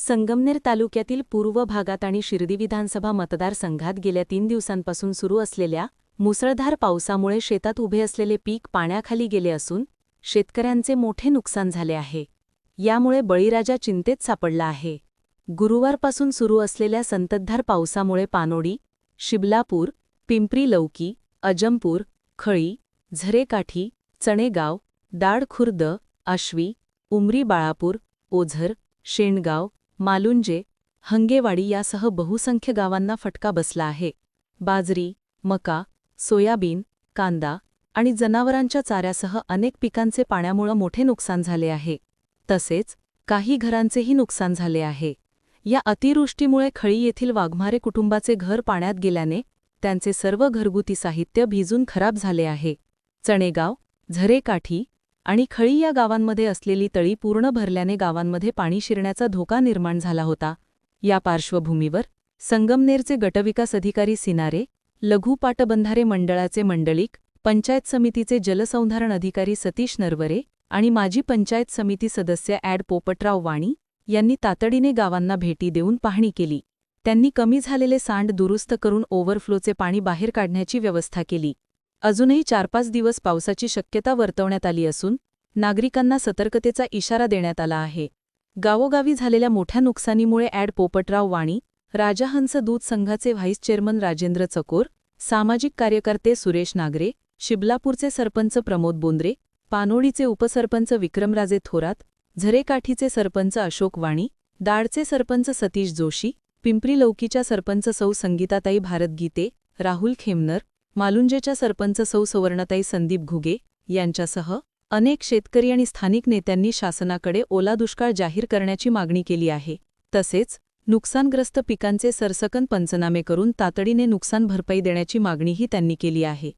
संगमनेर तालुक्यातील पूर्व भागात आणि शिर्डी विधानसभा मतदारसंघात गेल्या तीन दिवसांपासून सुरू असलेल्या मुसळधार पावसामुळे शेतात उभे असलेले पीक पाण्याखाली गेले असून शेतकऱ्यांचे मोठे नुकसान झाले आहे. यामुळे बळीराजा चिंतेत सापडला आहे. गुरुवारपासून सुरू असलेल्या संततधार पावसामुळे पानोडी शिबलापूर पिंपरी लौकी अजमपूर खळी झरेकाठी चणेगाव दाडखुर्द आश्वी उमरी बाळापूर ओझर शेणगाव मालुंजे हंगेवाडी यासह बहुसंख्य गावांना फटका बसला आहे. बाजरी मका सोयाबीन कांदा आणि जनावरांच्या चाऱ्यासह अनेक पिकांचे पाण्यामुळं मोठे नुकसान झाले आहे. तसेच काही घरांचेही नुकसान झाले आहे. या अतिवृष्टीमुळे खळी येथील वाघमारे कुटुंबाचे घर पाण्यात गेल्याने त्यांचे सर्व घरगुती साहित्य भिजून खराब झाले आहे. चणेगाव झरेकाठी आणि खळी या गावांमध्ये असलेली तळी पूर्ण भरल्याने गावांमध्ये पाणी शिरण्याचा धोका निर्माण झाला होता. या पार्श्वभूमीवर संगमनेरचे गटविकास अधिकारी सिनारे लघु पाटबंधारे मंडळाचे मंडलिक पंचायत समितीचे जलसंधारण अधिकारी सतीश नरवरे आणि माजी पंचायत समिती सदस्य ॲड पोपटराव वाणी यांनी तातडीने गावांना भेटी देऊन पाहणी केली. त्यांनी कमी झालेले सांड दुरुस्त करून ओव्हरफ्लोचे पाणी बाहेर काढण्याची व्यवस्था केली. अजूनही चार पाच दिवस पावसाची शक्यता वर्तवण्यात आली असून नागरिकांना सतर्कतेचा इशारा देण्यात आला आहे. गावोगावी झालेल्या मोठ्या नुकसानीमुळे ॲड पोपटराव वाणी राजहंस दूध संघाचे व्हाईस चेअरमन राजेंद्र चकोर सामाजिक कार्यकर्ते सुरेश नागरे शिबलापूरचे सरपंच प्रमोद बोंद्रे पानोडीचे उपसरपंच विक्रमराजे थोरात झरेकाठीचे सरपंच अशोक वाणी दाडचे सरपंच सतीश जोशी पिंपरी लौकीच्या सरपंच सौ संगीताताई भारत गीते राहुल खेमनर मालुंजेच्या सरपंच सौ सवर्णताई संदीप घुगे यांच्यासह अनेक शेतकरी आणि स्थानिक नेत्यांनी शासनाकडे ओला दुष्काळ जाहीर करण्याची मागणी केली आहे. तसेच नुकसानग्रस्त पिकांचे सरसकन पंचनामे करून तातडीने नुकसान भरपाई देण्याची मागणीही त्यांनी केली आहे.